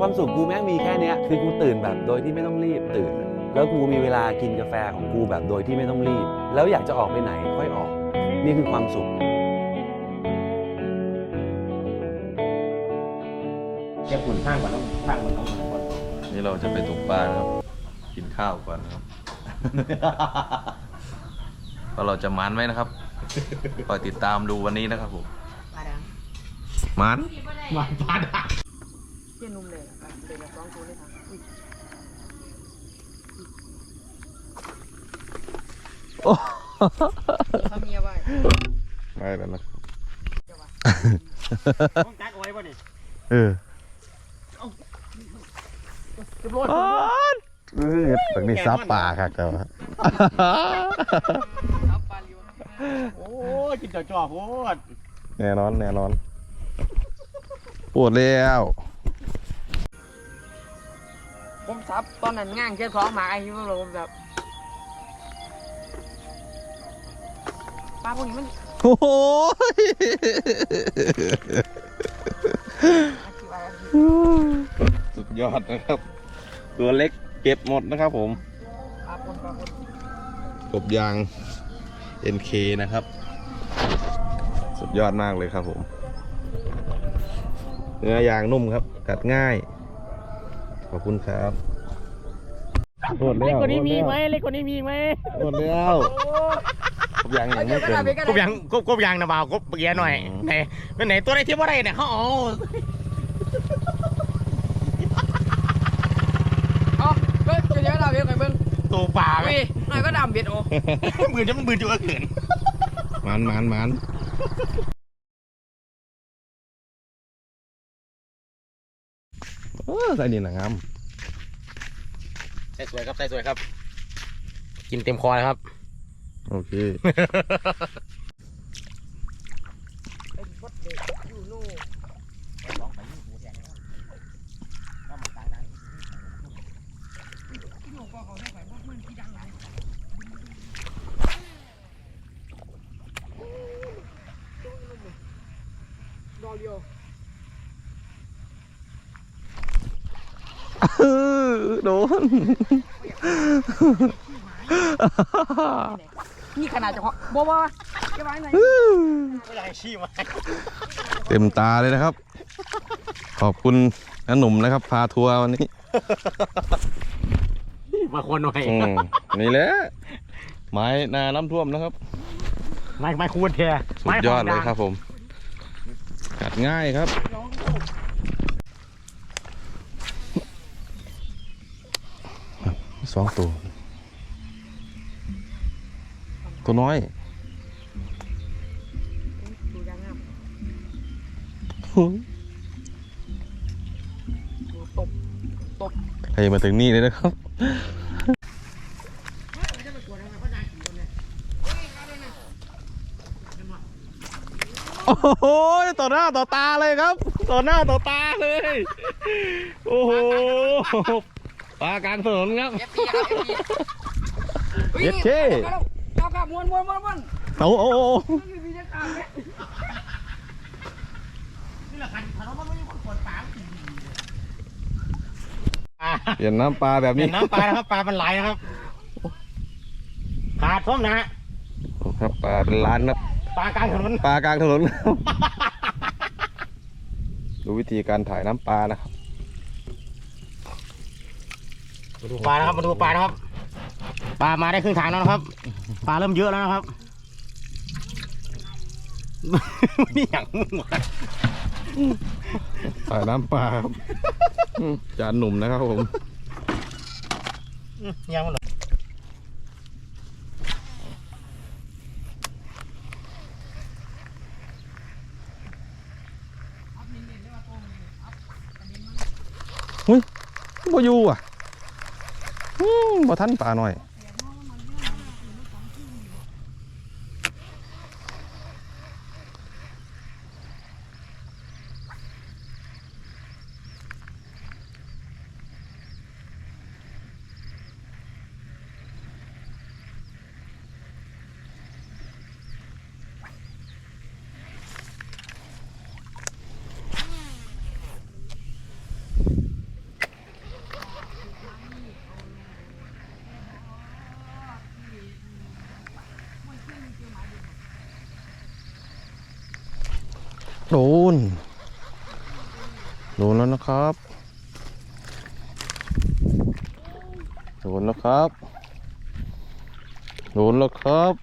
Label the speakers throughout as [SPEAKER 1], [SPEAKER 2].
[SPEAKER 1] ความสุขกูแม่งมีแค่เนี้ยคือกูตื่นแบบโดยที่ไม่ต้องรีบตื่น แล้วกูมีเวลากินกาแฟของกูแบบโดยที่ไม่ต้องรีบ แล้วอยากจะออกไปไหนค่อยออก นี่คือความสุข
[SPEAKER 2] เก็บหุ่นข้างก่อนต้องข้างมันต้องมันก่อน
[SPEAKER 3] นี่เราจะไปตกปลานะครับ กินข้าวก่อนนะครับ ว่าเราจะมันไหมนะครับคอยติดตามดูวันนี้นะครับผม
[SPEAKER 4] ปลาดัง
[SPEAKER 3] มัน
[SPEAKER 2] มาปาดา
[SPEAKER 4] เจ้นุ่มเลยอะปลาเลยละสองตัวเลยค่ะ
[SPEAKER 3] โอ้
[SPEAKER 4] ทำเมียไว้
[SPEAKER 3] ไม่แล้วนะ
[SPEAKER 2] ต้องจักเอาไว้ป่ะนี่
[SPEAKER 3] เออ
[SPEAKER 2] เรียบร้อ
[SPEAKER 3] เออตรงนี้ซับป่าครับแต่ว่า
[SPEAKER 4] ครับปลาลิว
[SPEAKER 2] โอ้กินจ่อจ่อโคตร
[SPEAKER 3] แน่นอน แน่นอน ปวดแล้ว
[SPEAKER 4] ผมซับตอนนั้นง่างเจ้าของหมาไอ้ที่มันผมแบบปลาพวกนี้มัน
[SPEAKER 3] โอ้โหสุดยอดนะครับ ตัวเล็กเก็บหมดนะครับผมกบยาง NK นะครับ สุดยอดมากเลยครับผม เนื้อยางนุ่มครับ กัดง่าย อบคุณครับหมดแล้ว
[SPEAKER 2] เล็กกว่านี้มีไหมเล็กกว่านี้มีไหม
[SPEAKER 3] หมดแล้วกบยางยังไม่เกิน
[SPEAKER 2] กบยางกบกบยางนะบ่าวกบเกียร์หน่อย
[SPEAKER 3] อืม
[SPEAKER 2] ไหนเป็นไหนตัวไหนที่ว่าไรเนี่ยเขาเอา
[SPEAKER 4] เอ๋อเบิ้งจะเยอะเราเยอะไงเบิ้ง
[SPEAKER 2] ตัวป่าไหม
[SPEAKER 4] อุ้ยหน่อยก็ดำเบ็ดโอ้
[SPEAKER 2] มือจะมันมือจะเขิน
[SPEAKER 3] มันมันมัน โอ้ใส่นี่หนังงาม
[SPEAKER 2] ใส่สวยครับใส่สวยครับ กินเต็มคอเลยครับ
[SPEAKER 3] โอเค
[SPEAKER 4] เโด
[SPEAKER 3] น
[SPEAKER 4] นี่ขนาดจะเหาะบ่บ่จะไว้ไหน
[SPEAKER 2] ไม่อยากให้ชี้มา
[SPEAKER 3] เต็มตาเลยนะครับ ขอบคุณน้าหนุ่มนะครับ พาทัวร์วันนี้
[SPEAKER 2] มาคนหน่อย
[SPEAKER 3] อืมนี่แหละไม้นาน้ำท่วมนะครับ
[SPEAKER 2] ไม่ไม่คูณแท้
[SPEAKER 3] สุดยอดเลยครับผม กัดง่ายครับ สองตัว ตัวน้อย
[SPEAKER 4] ดูยังงามดูตบตบ
[SPEAKER 3] ใครมาถึงนี่เลยนะครับโอ้โหต่อหน้าต่อตาเลยครับ ต่อหน้าต่อตาเลย โอ้โห ปลากลางถนนครับ
[SPEAKER 4] เอฟพีครับเอฟพี
[SPEAKER 3] เย็ดเข้
[SPEAKER 4] เจ้ากับมวนมวนมวนมวน
[SPEAKER 3] โอ้โห
[SPEAKER 4] นี่มีเจ้ากับไหม
[SPEAKER 2] นี่แหละคันถนนมันไม่มีคนขนปลา
[SPEAKER 3] เปลี่ยนน้ำปลาแบบ
[SPEAKER 2] เห็
[SPEAKER 3] นี้
[SPEAKER 2] นน้ำปลานะครับ ปลามันไหลนะครับขาดพร้อมนะฮะ
[SPEAKER 3] ครับปลาเป็นล้านครับ
[SPEAKER 2] ปลากลางถนน
[SPEAKER 3] ปลากลางถนนครับดูวิธีการถ่ายน้ำปลานะครับ
[SPEAKER 2] มาดูปลานะครับมาดูปลานะครับ ปลามาได้ครึ่งทางแล้วนะครับ ปลาเริ่มเยอะแล้วนะครับนี่อย่างมึงวะ
[SPEAKER 3] ถ่ายน้ำปลาครับอืมจานหนุ่มนะครับผม
[SPEAKER 2] ยังมันเหรอ
[SPEAKER 3] บ่อยู่อะอืม บ่ทันปลาหน่อย โดน โดนแล้วนะครับ โดนแล้วครับ โดนแล้วครับ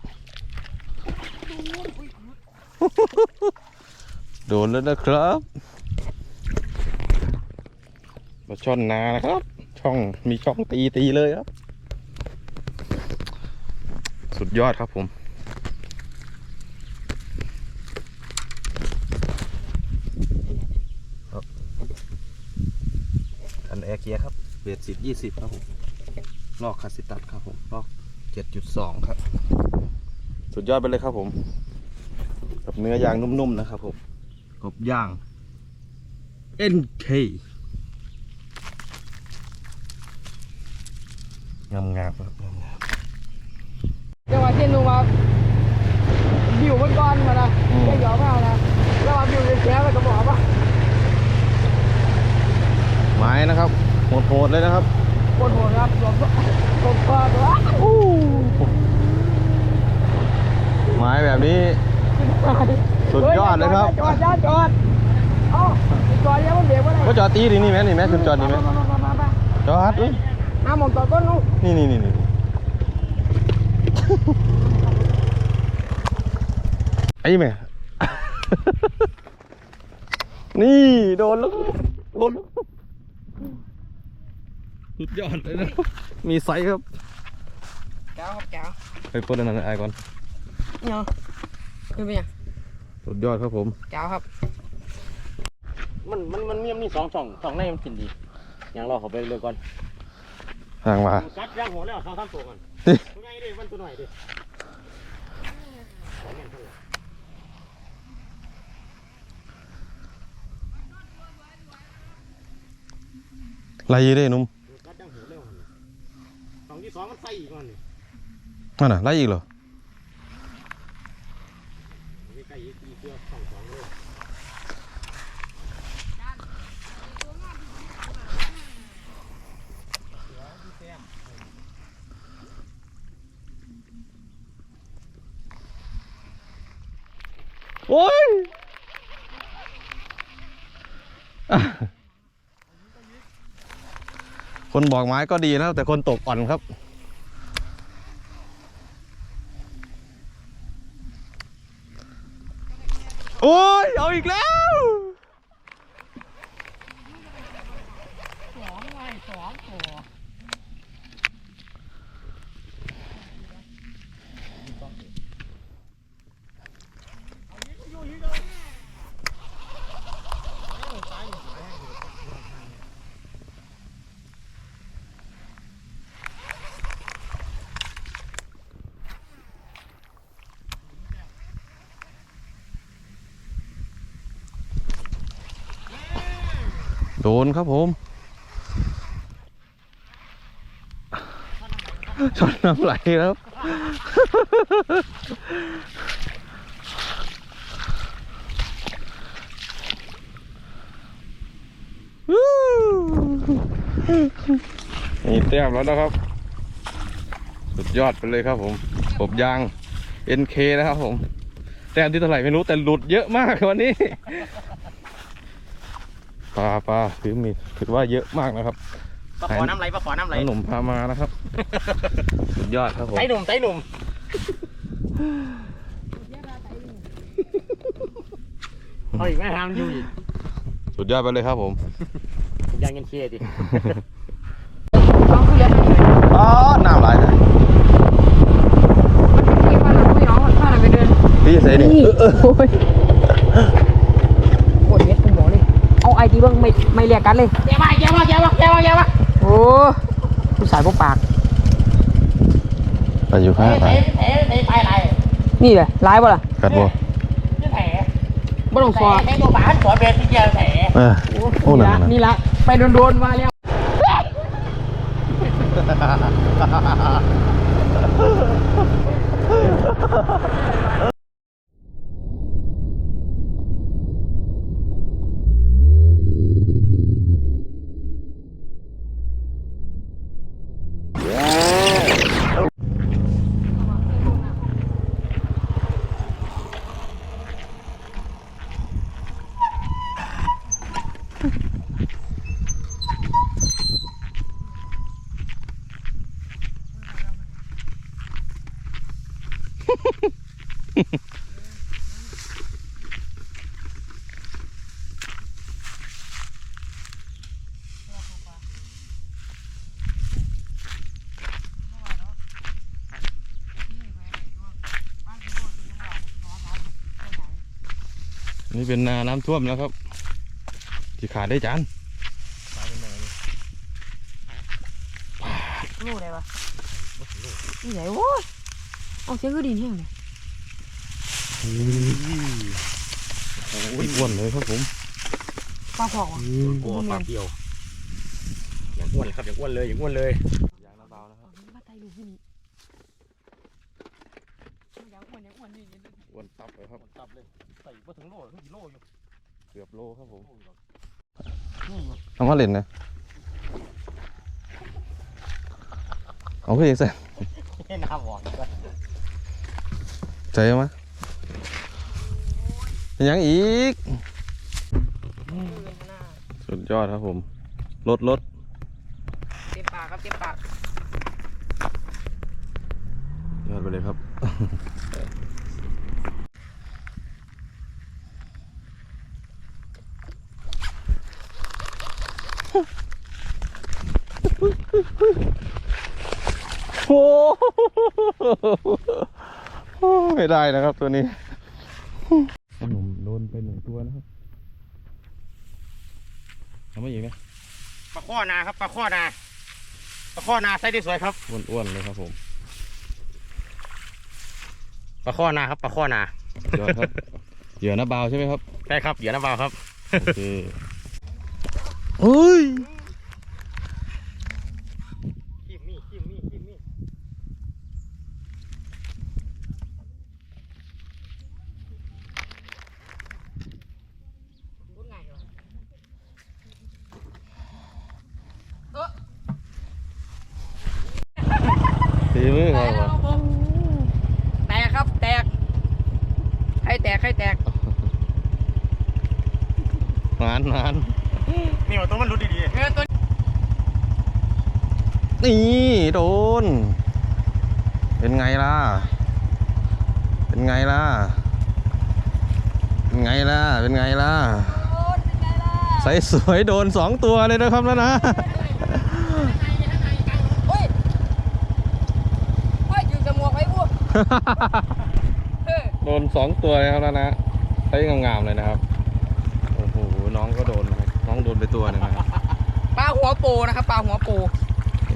[SPEAKER 3] โดนแล้วนะครับปลาช่อนนานะครับ ช่องมีช่องตีตีเลยครับ สุดยอดครับผม
[SPEAKER 1] อันแอร์ เกียร์ครับเบสสิบยี่สิบครับผมลอกคาสิตัสครับผมลอกเจ็ดจุดสองครับ
[SPEAKER 3] สุดยอดไปเลยครับผมกับเนื้อย่างนุ่มๆนะครับผม
[SPEAKER 1] กบย่าง NK
[SPEAKER 3] งามๆครับ
[SPEAKER 4] จังหวะที่ลุงว่าบิวมันก่อนมานะแค่หยอกไม่เอานะแล้วว่าบิวจะแฉไปก็บอกว่า
[SPEAKER 3] ไม้นะครับ โหดๆเลยนะครับ
[SPEAKER 4] ปวดหัวครับหลบหลบคอตัว
[SPEAKER 3] ไม้แบบนี้ สุดยอดเลยครับ
[SPEAKER 4] จอดจอดจอดเอ้าจอดยังมันเบรกไว้เลย
[SPEAKER 3] ก็จอดตีดีนี่ไหมนี่ไหมสุดจอดนี่ไหม
[SPEAKER 4] มามามามามา
[SPEAKER 3] จอดเอ้ย
[SPEAKER 4] น้ำมองจอดก้นลุง
[SPEAKER 3] นี่นี่นี่นี่ไอ้แม่นี่ โดนแล้ว โดนแล้ว สุดยอดเลยนะ มีไซส์ครับ
[SPEAKER 4] แก้วครับแก้ว
[SPEAKER 3] ไปปล้นอันนั้นไอ้ก่อน
[SPEAKER 4] เนี่ยคือเป็นยัง
[SPEAKER 3] สุดยอดครับผม
[SPEAKER 4] แก้วครับ
[SPEAKER 2] มันมันมันมีมีสองช่องช่องในมันกินดีอย่างเราเขาไปเลยก่อน
[SPEAKER 3] ห่างมา
[SPEAKER 2] กัดย่างหัวแล้วสองสามตัวก่อนตัวใหญ่ดิมันตัวหน่อยดิ
[SPEAKER 3] ไรได้หนุ่ม
[SPEAKER 2] กัดย่างหัวแล้วหั่น สองที่สองมันใส่อีกมันนี่
[SPEAKER 3] นั่นน่ะไรอีกเหรอ
[SPEAKER 2] มีใส่อีกอีกเกือบสองสองเลย
[SPEAKER 3] โอ้ยอะ คนบอกไม้ก็ดีนะแต่คนตกอ่อนครับ โอ้ยเอาอีกแล้ว โด นครับผมช็อตน้ำไหลครับนี่แต้มแล้วนะครับ สุดยอดไปเลยครับผมผมยาง NK นะครับผม แต้มที่เท่าไหร่ไม่รู้แต่หลุดเยอะมากวันนี้ ปลาปลาถือมีดถือว่าเยอะมากนะครับ
[SPEAKER 2] ปลาขอน้ำไหลปลาขอน้ำไหล
[SPEAKER 3] ขนมพามานะครับ สุดยอดครับผม
[SPEAKER 2] ไตหนุ่มไตหนุ่มเอาอีกแม่ทำอยู่อีก
[SPEAKER 3] สุดยอดไปเลยครับผม
[SPEAKER 2] ยางเงินเชียดิ
[SPEAKER 4] น้องคือยังไง
[SPEAKER 3] อ๋อน้ำไหลายเลย
[SPEAKER 4] ที่บ้านเราไม่น้องบ้านเราไปเดิน
[SPEAKER 3] พี่เสนี่
[SPEAKER 4] อาไอดีบ้างไม่ไม่เรียกกันเลยแย่มาแย่มาแย่มาแย่มาแย่มาโอ้ผู้ชายพวกปาก
[SPEAKER 3] ไปอยู่ข้าง
[SPEAKER 2] เตะ
[SPEAKER 3] ไป
[SPEAKER 2] เตะเตะไปไหน
[SPEAKER 4] นี่แหละร้ายป่ะล่ะ
[SPEAKER 3] กัดบัว
[SPEAKER 2] ชื่อแผล
[SPEAKER 4] บ่ต้องฟอ
[SPEAKER 2] เตะตัวบ้านหัวเบสที่เจียวแผล
[SPEAKER 3] เออโอ้หนั
[SPEAKER 4] นี่
[SPEAKER 3] ก
[SPEAKER 4] ละนี่ละไปโดนๆมาแล้ว
[SPEAKER 3] นี่เป็นนาน้ำท่วมแล้วครับ ที่ขาดได้จาน
[SPEAKER 4] โลได้ปะนี่ไหนโว้ยเอาเสียงคือดินแห้งเลย
[SPEAKER 3] โอ้ยอ้วนเลยครับผม
[SPEAKER 4] ปลาขอกว่ะ
[SPEAKER 2] กลัวปากเดียวอย่างอ้วนเลยครับอย่างอ้วนเลยอย่างอ้วนเลย
[SPEAKER 3] ยางน้ำเบานะครับ
[SPEAKER 4] มาไตลูกที่นี่ยัง อ้วนยังอ้วนอยู่นี่
[SPEAKER 3] อ้วนตับเลยครับ
[SPEAKER 2] ตับเลยใส่มาถึงโลถึงโลอยู่
[SPEAKER 3] เกือบโลครับผมทำมาเล่นนะเอาขึ้นอีกสิ
[SPEAKER 2] ให้น้ำหวานก็
[SPEAKER 3] ใจมั้ยยังอีก สุดยอดครับผมรถรถ
[SPEAKER 4] เต็มปากครับเต็มปาก
[SPEAKER 3] ยอดไปเลยครับ โอ้ไม่ได้นะครับตัวนี้ขนมโดนไปหนึ่งตัวนะครับทำไม่อีกไหม
[SPEAKER 2] ปลาข้อนาครับปลาข้อนาปลาข้อนาไซส์ได้สวยครับ
[SPEAKER 3] อ้วนๆเลยครับผม
[SPEAKER 2] ปลาข้อนาครับปลาข้อนา
[SPEAKER 3] ยอครับเหยื่อน้าบาใช่ไหมครับ
[SPEAKER 2] ใช่ครับเหยื่อน้ำเบาครับ
[SPEAKER 3] โอเคเฮ้ย
[SPEAKER 2] ขี้มี่ขี้มี่ขี้มี่
[SPEAKER 3] ตีมือ
[SPEAKER 4] แต
[SPEAKER 3] ครับ
[SPEAKER 4] กครับผมแตกครับแตก ให้แตกให้แตก
[SPEAKER 3] นานนาน
[SPEAKER 2] นี่ว่าตัวมันรุดดี
[SPEAKER 4] เงินตัว
[SPEAKER 3] นี่โดน เป็นไงล่ะ เป็นไงล่ะ เป็นไงล่ะ เป็นไงล่ะ
[SPEAKER 4] โดนเป็นไงล่ะ
[SPEAKER 3] ใสสวยโดนสองตัวเลยนะครับแล้วนะ
[SPEAKER 4] เฮ้ยเฮ้ยอยู่จมูกไว้กูเฮ้ย
[SPEAKER 3] โดนสองตัวเลยครับแล้วนะใช้งามๆเลยนะครับ โอ้โห น้องก็โดนนะครับน้องโดนไปตัวหนึงนะครับ
[SPEAKER 4] ปลาหัวโปนะครับปลาหัวโป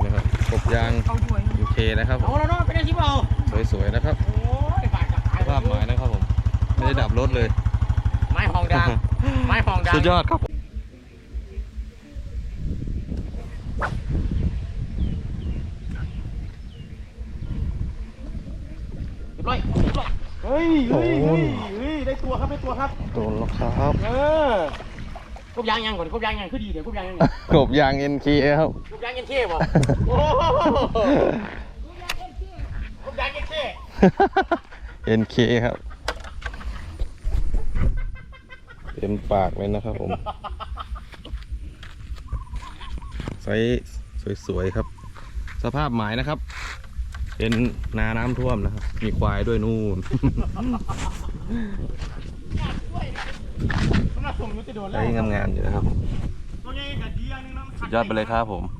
[SPEAKER 3] นี่นะครับกบยาง
[SPEAKER 4] เขาช่วย
[SPEAKER 3] ยูเคนะครับ
[SPEAKER 2] ๆเอาแล้วเนาะเป็นไงชิบเอา
[SPEAKER 3] สวยๆนะครับ
[SPEAKER 2] โอ้ยบาดจับตาย
[SPEAKER 3] ภาพหมายนะครับผม ไม่ได้ดับรถเลย
[SPEAKER 2] ไม้หองดังไม้หองดัง
[SPEAKER 3] สุดยอดครับ
[SPEAKER 2] เรียบร้อยเรียบร้อย เฮ้ยเฮ้ยเฮ้ยเฮ้ยได้ตัวครับได้ตัวครับ
[SPEAKER 3] โดนแล้วครับ
[SPEAKER 2] เออกบยางยังก่อนกบยางยังคือดีเดี๋ยวกบยางยัง
[SPEAKER 3] กบยาง NK ครับ
[SPEAKER 2] กบยางยังเท่บ่โอ้โหกบยางยังเท่
[SPEAKER 3] NK ครับ เต็มปากเลยนะครับผมไซส์สวยๆครับ สภาพหมายนะครับ เป็นนาน้ำท่วมนะครับ มีควายด้วยนู่น
[SPEAKER 2] มันมาส่งอยุติโดน
[SPEAKER 3] ไซ
[SPEAKER 2] แล้ว
[SPEAKER 3] ส์งามๆอยู่นะครับ
[SPEAKER 2] ตัวใหญ่กับดีอย่างนึงนะมัน
[SPEAKER 3] สุดยอดไปเลยครับผม
[SPEAKER 2] เ